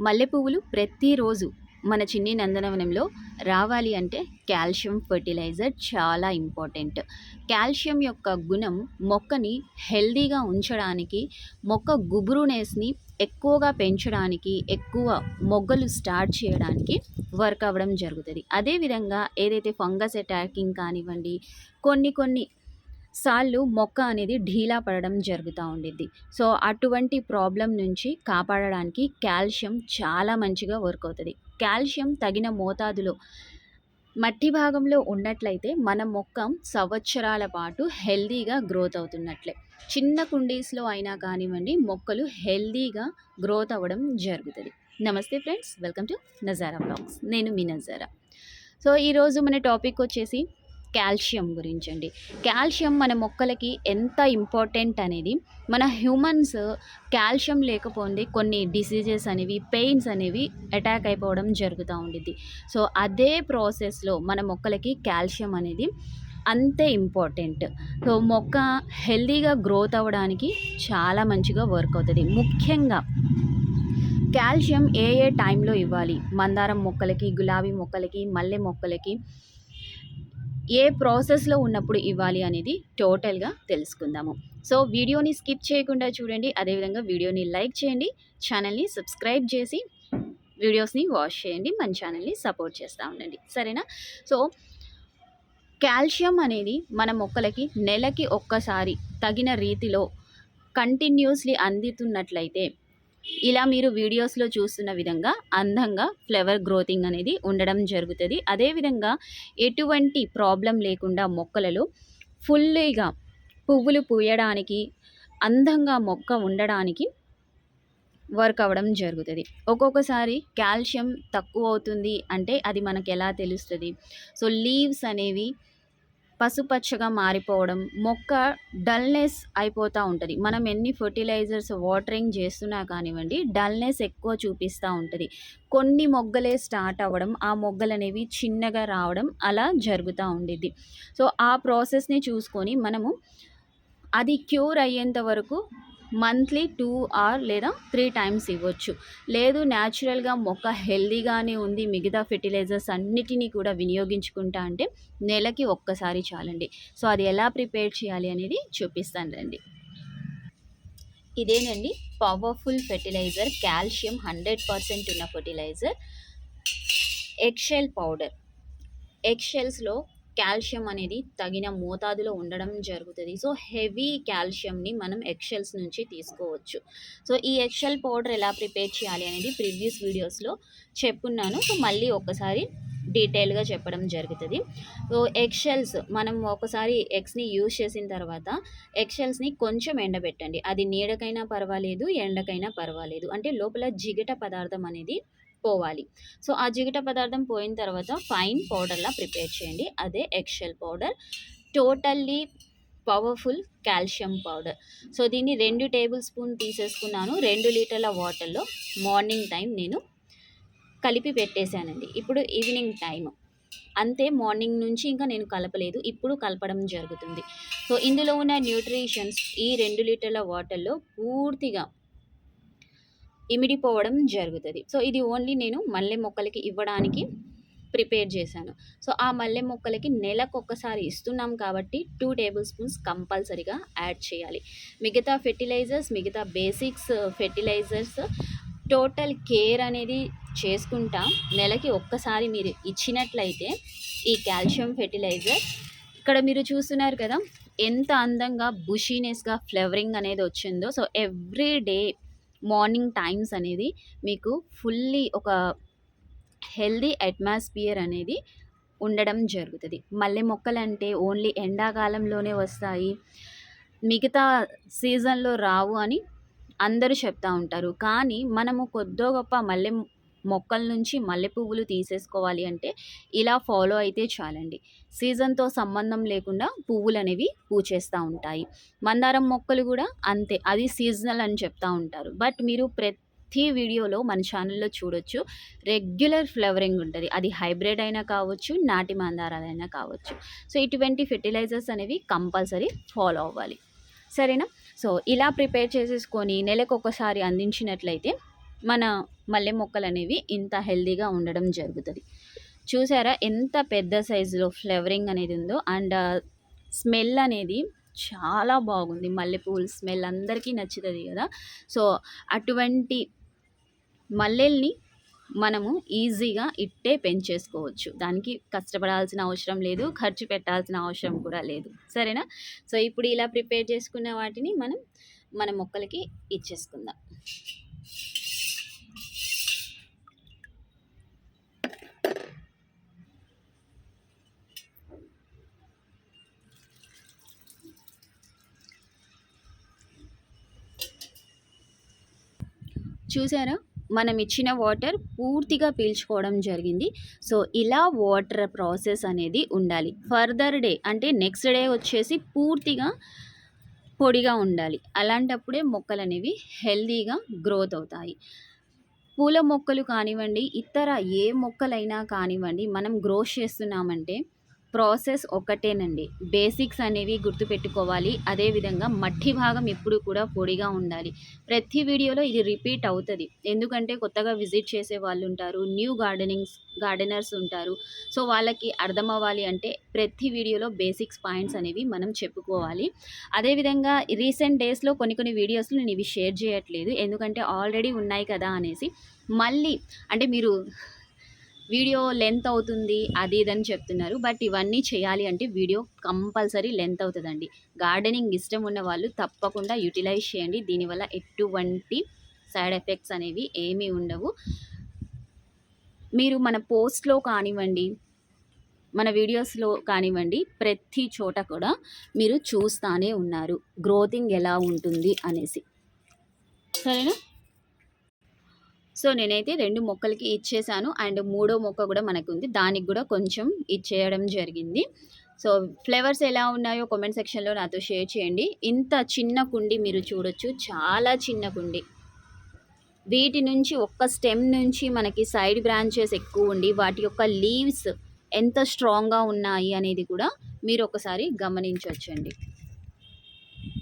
మల్లె పువ్వులు ప్రతిరోజు మన చిన్ని నందనవనంలో రావాలి అంటే కాల్షియం ఫర్టిలైజర్ చాలా ఇంపార్టెంట్. కాల్షియం యొక్క గుణం మొక్కని హెల్దీగా ఉంచడానికి మొక్క గుబురునెస్ని ఎక్కువగా పెంచడానికి ఎక్కువ మొగ్గలు స్టార్ట్ చేయడానికి వర్క్ అవ్వడం జరుగుతుంది. అదేవిధంగా ఏదైతే ఫంగస్ అటాకింగ్ కానివ్వండి కొన్ని కొన్ని సార్లు మొక్క అనేది ఢీలా పడడం జరుగుతూ ఉండిద్ది. సో అటువంటి ప్రాబ్లం నుంచి కాపాడడానికి కాల్షియం చాలా మంచిగా వర్క్ అవుతుంది. కాల్షియం తగిన మోతాదులో మట్టి భాగంలో ఉన్నట్లయితే మన మొక్క సంవత్సరాల పాటు హెల్దీగా గ్రోత్ అవుతున్నట్లే. చిన్న కుండీస్లో అయినా కానివ్వండి మొక్కలు హెల్దీగా గ్రోత్ అవ్వడం జరుగుతుంది. నమస్తే friends welcome to Nazara blogs. నేను మీ నజారా. సో ఈరోజు మన టాపిక్ వచ్చేసి కాల్షియం గురించి అండి కాల్షియం మన మొక్కలకి ఎంత ఇంపార్టెంట్ అనేది మన హ్యూమన్స్ కాల్షియం లేకపోతే కొన్ని డిసీజెస్ అనేవి పెయిన్స్ అనేవి అటాక్ అయిపోవడం జరుగుతూ ఉండిద్ది. సో అదే ప్రాసెస్లో మన మొక్కలకి కాల్షియం అనేది అంతే ఇంపార్టెంట్. సో మొక్క హెల్దీగా గ్రోత్ అవ్వడానికి చాలా మంచిగా వర్క్ అవుతుంది. ముఖ్యంగా కాల్షియం ఏ ఏ టైంలో ఇవ్వాలి? మందారం మొక్కలకి గులాబీ మొక్కలకి మల్లె మొక్కలకి ఏ ప్రాసెస్లో ఉన్నప్పుడు ఇవ్వాలి అనేది టోటల్గా తెలుసుకుందాము. సో వీడియోని స్కిప్ చేయకుండా చూడండి. అదేవిధంగా వీడియోని లైక్ చేయండి. ఛానల్ని సబ్స్క్రైబ్ చేసి వీడియోస్ని వాచ్ చేయండి. మన ఛానల్ని సపోర్ట్ చేస్తూ ఉండండి. సరేనా? సో కాల్షియం అనేది మన మొక్కలకి నెలకి ఒక్కసారి తగిన రీతిలో కంటిన్యూస్లీ అందుతున్నట్లయితే ఇలా మీరు వీడియోస్లో చూస్తున్న విధంగా అందంగా ఫ్లవర్ గ్రోతింగ్ అనేది ఉండడం జరుగుతుంది. అదేవిధంగా ఎటువంటి ప్రాబ్లం లేకుండా మొక్కలలో ఫుల్లీగా పువ్వులు పూయడానికి అందంగా మొక్క ఉండడానికి వర్క్ అవ్వడం జరుగుతుంది. ఒక్కొక్కసారి కాల్షియం తక్కువ అవుతుంది అంటే అది మనకు ఎలా తెలుస్తుంది? సో లీవ్స్ అనేవి పసుపచ్చగా మారిపోవడం మొక్క డల్నెస్ అయిపోతూ ఉంటుంది. మనం ఎన్ని ఫర్టిలైజర్స్ వాటరింగ్ చేస్తున్నా కానివ్వండి డల్నెస్ ఎక్కువ చూపిస్తూ ఉంటుంది. కొన్ని మొగ్గలే స్టార్ట్ అవ్వడం ఆ మొగ్గలు అనేవి చిన్నగా రావడం అలా జరుగుతూ ఉండిద్ది. సో ఆ ప్రాసెస్ని చూసుకొని మనము అది క్యూర్ అయ్యేంత వరకు మంత్లీ టూ ఆర్ లేదా త్రీ టైమ్స్ ఇవ్వచ్చు. లేదు న్యాచురల్గా మొక్క హెల్దీగానే ఉంది మిగతా ఫెర్టిలైజర్స్ అన్నిటినీ కూడా వినియోగించుకుంటా అంటే నెలకి ఒక్కసారి చాలండి. సో అది ఎలా ప్రిపేర్ చేయాలి అనేది చూపిస్తాను రండి. ఇదేనండి powerful fertiliser calcium hundred percent ఉన్న ఫెర్టిలైజర్. Eggshell powder. ఎగ్షెల్స్లో కాల్షియం అనేది తగిన మోతాదులో ఉండడం జరుగుతుంది. సో హెవీ కాల్షియంని మనం ఎక్షెల్స్ నుంచి తీసుకోవచ్చు. సో ఈ ఎక్షెల్ పౌడర్ ఎలా ప్రిపేర్ చేయాలి అనేది ప్రీవియస్ వీడియోస్లో చెప్పున్నాను. సో మళ్ళీ ఒకసారి డీటెయిల్గా చెప్పడం జరుగుతుంది. సో ఎక్షెల్స్ మనం ఒకసారి ఎగ్స్ని యూజ్ చేసిన తర్వాత ఎక్షెల్స్ని కొంచెం ఎండబెట్టండి. అది నీడకైనా పర్వాలేదు ఎండకైనా పర్వాలేదు. అంటే లోపల జిగట పదార్థం అనేది పోవాలి. సో ఆ జిగట పదార్థం పోయిన తర్వాత ఫైన్ పౌడర్లా ప్రిపేర్ చేయండి. అదే eggshell powder. Totally powerful calcium powder. So దీన్ని రెండు టేబుల్ స్పూన్ తీసేసుకున్నాను. రెండు లీటర్ల వాటర్లో మార్నింగ్ టైం నేను కలిపి పెట్టేశానండి. ఇప్పుడు ఈవినింగ్ టైం అంతే మార్నింగ్ నుంచి ఇంకా నేను కలపలేదు. ఇప్పుడు కలపడం జరుగుతుంది. సో ఇందులో ఉన్న న్యూట్రిషన్స్ ఈ రెండు లీటర్ల వాటర్లో పూర్తిగా ఇమిడిపోవడం జరుగుతుంది. సో ఇది ఓన్లీ నేను మల్లె మొక్కలకి ఇవ్వడానికి ప్రిపేర్ చేశాను. సో ఆ మల్లె మొక్కలకి నెలకు ఒక్కసారి ఇస్తున్నాం కాబట్టి టూ టేబుల్ స్పూన్స్ కంపల్సరీగా యాడ్ చేయాలి. మిగతా ఫెర్టిలైజర్స్ మిగతా బేసిక్స్ ఫెర్టిలైజర్స్ టోటల్ కేర్ అనేది చేసుకుంటా నెలకి ఒక్కసారి మీరు ఇచ్చినట్లయితే ఈ కాల్షియం ఫెర్టిలైజర్ ఇక్కడ మీరు చూస్తున్నారు కదా ఎంత అందంగా బుషీనెస్గా ఫ్లేవరింగ్ అనేది వచ్చిందో. So every day morning times అనేది మీకు ఫుల్లీ ఒక హెల్దీ అట్మాస్ఫియర్ అనేది ఉండడం జరుగుతుంది. మల్లె మొక్కలు అంటే ఓన్లీ ఎండాకాలంలోనే వస్తాయి. మిగతా సీజన్లో రావు అని అందరూ చెప్తూ ఉంటారు. కానీ మనము కొద్దో గొప్ప మల్లె మొక్కల నుంచి మల్లె పువ్వులు తీసేసుకోవాలి అంటే ఇలా ఫాలో అయితే చాలండి. సీజన్తో సంబంధం లేకుండా పువ్వులు అనేవి పూచేస్తూ ఉంటాయి. మందారం మొక్కలు కూడా అంతే అది సీజనల్ అని చెప్తూ ఉంటారు. బట్ మీరు ప్రతి వీడియోలో మన ఛానల్లో చూడొచ్చు. రెగ్యులర్ ఫ్లవరింగ్ ఉంటుంది. అది హైబ్రిడ్ అయినా కావచ్చు నాటి మందారాలైనా కావచ్చు. సో ఇటువంటి ఫెర్టిలైజర్స్ అనేవి కంపల్సరీ ఫాలో అవ్వాలి. సరేనా? సో ఇలా ప్రిపేర్ చేసేసుకొని నెలకు ఒకసారి అందించినట్లయితే మన మల్లె మొక్కలు అనేవి ఇంత హెల్దీగా ఉండడం జరుగుతుంది. చూసారా ఎంత పెద్ద సైజులో ఫ్లేవరింగ్ అనేది ఉందో అండ్ స్మెల్ అనేది చాలా బాగుంది. మల్లెపూల స్మెల్ అందరికీ నచ్చుతుంది కదా. సో అటువంటి మల్లెల్ని మనము ఈజీగా ఇట్టే పెంచేసుకోవచ్చు. దానికి కష్టపడాల్సిన అవసరం లేదు ఖర్చు పెట్టాల్సిన అవసరం కూడా లేదు. సరేనా? సో ఇప్పుడు ఇలా ప్రిపేర్ చేసుకున్న వాటిని మనం మన మొక్కలకి ఇచ్చేసుకుందాం. చూసారా? మనం ఇచ్చిన వాటర్ పూర్తిగా పీల్చుకోవడం జరిగింది. సో ఇలా వాటర్ ప్రాసెస్ అనేది ఉండాలి. ఫర్దర్ డే అంటే నెక్స్ట్ డే వచ్చేసి పూర్తిగా పొడిగా ఉండాలి. అలాంటప్పుడే మొక్కలు అనేవి హెల్తీగా గ్రోత్ అవుతాయి. పూల మొక్కలు కానివ్వండి ఇతర ఏ మొక్కలైనా కానివ్వండి మనం గ్రోత్ చేస్తున్నామంటే ప్రాసెస్ ఒకటేనండి. బేసిక్స్ అనేవి గుర్తుపెట్టుకోవాలి. అదేవిధంగా మట్టి భాగం ఎప్పుడు కూడా పొడిగా ఉండాలి. ప్రతి వీడియోలో ఇది రిపీట్ అవుతుంది. ఎందుకంటే కొత్తగా విజిట్ చేసే వాళ్ళు ఉంటారు న్యూ గార్డెనింగ్స్ గార్డెనర్స్ ఉంటారు. సో వాళ్ళకి అర్థం అవ్వాలి అంటే ప్రతి వీడియోలో బేసిక్స్ పాయింట్స్ అనేవి మనం చెప్పుకోవాలి. అదేవిధంగా రీసెంట్ డేస్లో కొన్ని కొన్ని వీడియోస్లో నేను ఇవి షేర్ చేయట్లేదు. ఎందుకంటే ఆల్రెడీ ఉన్నాయి కదా అనేసి. మళ్ళీ అంటే మీరు వీడియో లెంత్ అవుతుంది అది ఇదని చెప్తున్నారు. బట్ ఇవన్నీ చేయాలి అంటే వీడియో కంపల్సరీ లెంత్ అవుతుందండి. గార్డెనింగ్ ఇష్టం ఉన్న వాళ్ళు తప్పకుండా యూటిలైజ్ చేయండి. దీనివల్ల ఎటువంటి సైడ్ ఎఫెక్ట్స్ అనేవి ఏమీ ఉండవు. మీరు మన పోస్ట్లో కానివ్వండి మన వీడియోస్లో కానివ్వండి ప్రతి చోట కూడా మీరు చూస్తానే ఉన్నారు. గ్రోతింగ్ ఎలా ఉంటుంది అనేసి. సరేనా? సో నేనైతే రెండు మొక్కలకి ఇచ్చేసాను. అండ్ మూడో మొక్క కూడా మనకు ఉంది దానికి కూడా కొంచెం ఇచ్చేయడం జరిగింది. సో ఫ్లేవర్స్ ఎలా ఉన్నాయో కామెంట్ సెక్షన్లో నాతో షేర్ చేయండి. ఇంత చిన్న కుండి మీరు చూడొచ్చు. చాలా చిన్న కుండి. వీటి నుంచి ఒక్క స్టెమ్ నుంచి మనకి సైడ్ బ్రాంచెస్ ఎక్కువ ఉండి వాటి యొక్క లీవ్స్ ఎంత స్ట్రాంగ్గా ఉన్నాయి అనేది కూడా మీరు ఒకసారి గమనించవచ్చండి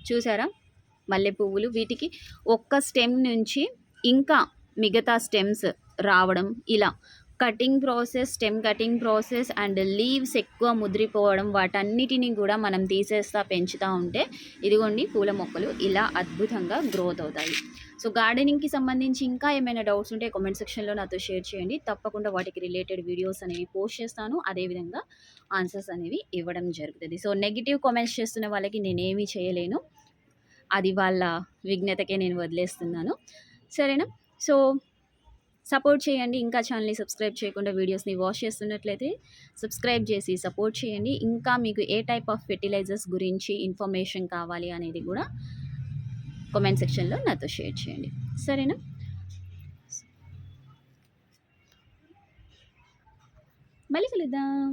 చూసారా? మల్లె పువ్వులు వీటికి ఒక్క స్టెమ్ నుంచి ఇంకా మిగతా స్టెమ్స్ రావడం ఇలా cutting process stem cutting process and leaves ఎక్కువ ముదిరిపోవడం వాటన్నిటిని కూడా మనం తీసేస్తా పెంచుతూ ఉంటే ఇదిగోండి పూల మొక్కలు ఇలా అద్భుతంగా గ్రోత్ అవుతాయి. సో గార్డెనింగ్కి సంబంధించి ఇంకా ఏమైనా డౌట్స్ ఉంటే కామెంట్ సెక్షన్లో నాతో షేర్ చేయండి. తప్పకుండా వాటికి రిలేటెడ్ వీడియోస్ అనేవి పోస్ట్ చేస్తాను. అదేవిధంగా ఆన్సర్స్ అనేవి ఇవ్వడం జరుగుతుంది. సో నెగిటివ్ కామెంట్స్ చేస్తున్న వాళ్ళకి నేనేమీ చేయలేను. అది వాళ్ళ విఘ్నతకే నేను వదిలేస్తున్నాను. సరేనా? సో సపోర్ట్ చేయండి. ఇంకా ఛానల్ని సబ్స్క్రైబ్ చేయకుండా వీడియోస్ని వాచ్ చేస్తున్నట్లయితే సబ్స్క్రైబ్ చేసి సపోర్ట్ చేయండి. ఇంకా మీకు ఏ టైప్ ఆఫ్ ఫెర్టిలైజర్స్ గురించి ఇన్ఫర్మేషన్ కావాలి అనేది కూడా కామెంట్ సెక్షన్లో నాతో షేర్ చేయండి. సరేనా? మళ్ళీ కలుద్దాం.